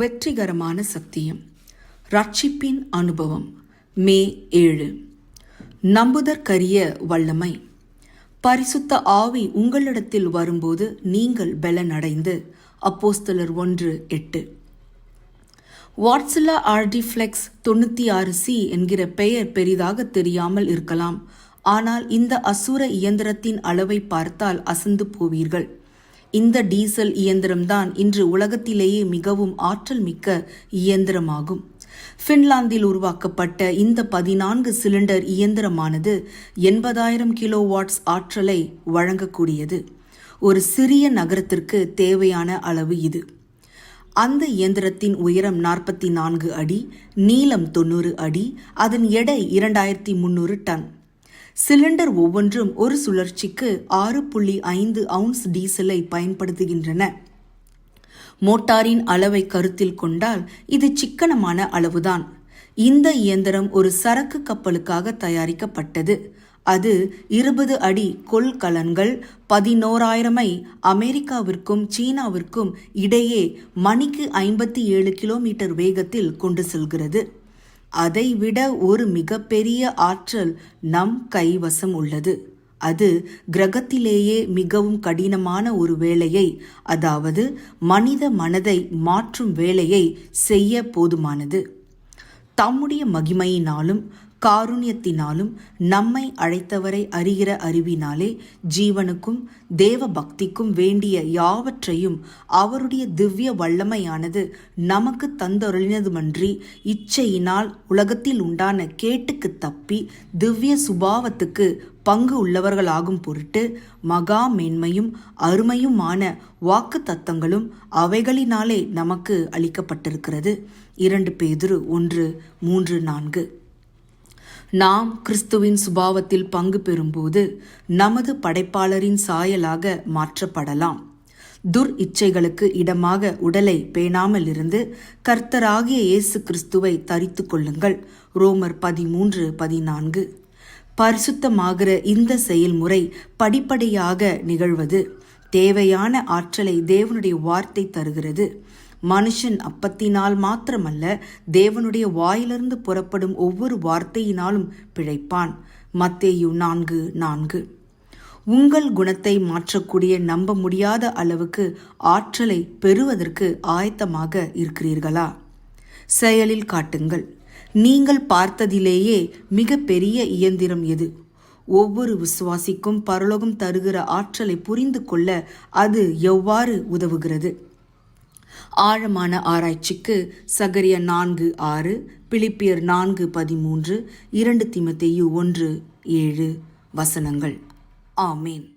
வெற்றிகரமான சத்தியம். ரட்சிப்பின் அனுபவம் மே ஏழு. நம்புதற்கரிய வல்லமை பரிசுத்த ஆவி உங்களிடத்தில் வரும்போது நீங்கள் பலனடைந்து அப்போஸ்தலர் ஒன்று எட்டு. வாட்ஸில்லா ஆர்டிஃப்ளெக்ஸ் தொண்ணூற்றி ஆறு சி என்கிற பெயர் பெரிதாக தெரியாமல் இருக்கலாம். ஆனால் இந்த அசுர இயந்திரத்தின் அளவை பார்த்தால் அசந்து போவீர்கள். இந்த டீசல் இயந்திரம்தான் இன்று உலகத்திலேயே மிகவும் ஆற்றல் மிக்க இயந்திரமாகும். பின்லாந்தில் உருவாக்கப்பட்ட இந்த பதினான்கு சிலிண்டர் இயந்திரமானது எண்பதாயிரம் கிலோ வாட்ஸ் ஆற்றலை வழங்கக்கூடியது. ஒரு சிறிய நகரத்திற்கு தேவையான அளவு இது. அந்த இயந்திரத்தின் உயரம் நாற்பத்தி நான்கு அடி நீளம் தொண்ணூறு அடி அதன் எடை இரண்டாயிரத்தி முன்னூறு டன். சிலிண்டர் ஒவ்வொன்றும் ஒரு சுழற்சிக்கு ஆறு புள்ளி ஐந்து அவுன்ஸ் டீசலை பயன்படுத்துகின்றன. மோட்டாரின் அளவை கருத்தில் கொண்டால் இது சிக்கனமான அளவுதான். இந்த இயந்திரம் ஒரு சரக்கு கப்பலுக்காக தயாரிக்கப்பட்டது. அது இருபது அடி கொள்கலன்கள் பதினோராயிரமை அமெரிக்காவிற்கும் சீனாவிற்கும் இடையே மணிக்கு ஐம்பத்தி ஏழு கிலோமீட்டர் வேகத்தில் கொண்டு செல்கிறது. அதைவிட ஒரு மிகப்பெரிய ஆற்றல் நம் கைவசம் உள்ளது. அது கிரகத்திலேயே மிகவும் கடினமான ஒரு வேலையை அதாவது மனித மனதை மாற்றும் வேலையை செய்ய போதுமானது. தம்முடைய மகிமையினாலும் காருண்யத்தினாலும் நம்மை அழைத்தவரை அறிகிற அறிவினாலே ஜீவனுக்கும் தேவ பக்திக்கும் வேண்டிய யாவற்றையும் அவருடைய திவ்ய வல்லமையானது நமக்கு தந்தொருளினதுமன்றி இச்சையினால் உலகத்தில் உண்டான கேட்டுக்கு தப்பி திவ்ய சுபாவத்துக்கு பங்கு உள்ளவர்களாகும் பொருட்டு மகா மேன்மையும் அருமையுமான வாக்கு தத்தங்களும் அவைகளினாலே நமக்கு அளிக்கப்பட்டிருக்கிறது. இரண்டு பேதுரு ஒன்று மூன்று நான்கு. நாம் கிறிஸ்துவின் சுபாவத்தில் பங்கு பெறும்போது நமது படைப்பாளரின் சாயலாக மாற்றப்படலாம். துர் இச்சைகளுக்கு இடமாக உடலை பேணாமல் இருந்து கர்த்தராகிய இயேசு கிறிஸ்துவை தரித்து கொள்ளுங்கள். ரோமர் பதிமூன்று பதினான்கு. பரிசுத்தமாகிற இந்த செயல்முறை படிப்படியாக நிகழ்வது தேவையான ஆற்றலை தேவனுடைய வார்த்தை தருகிறது. மனுஷன் அப்பத்தினால் மாத்திரமல்ல தேவனுடைய வாயிலிருந்து புறப்படும் ஒவ்வொரு வார்த்தையினாலும் பிழைப்பான். மத்தேயு நான்கு நான்கு. உங்கள் குணத்தை மாற்றக்கூடிய நம்ப முடியாத அளவுக்கு ஆற்றலை பெறுவதற்கு ஆயத்தமாக இருக்கிறீர்களா? செயலில் காட்டுங்கள். நீங்கள் பார்த்ததிலேயே மிக பெரிய இயந்திரம் எது? ஒவ்வொரு விசுவாசிக்கும் பரலோகம் தருகிற ஆற்றலை புரிந்து கொள்ள அது எவ்வாறு உதவுகிறது? ஆழமான ஆராய்ச்சிக்கு சகரிய நான்கு ஆறு பிலிப்பியர் நான்கு பதிமூன்று இரண்டு திமத்தேயு ஒன்று ஏழு வசனங்கள். ஆமேன்.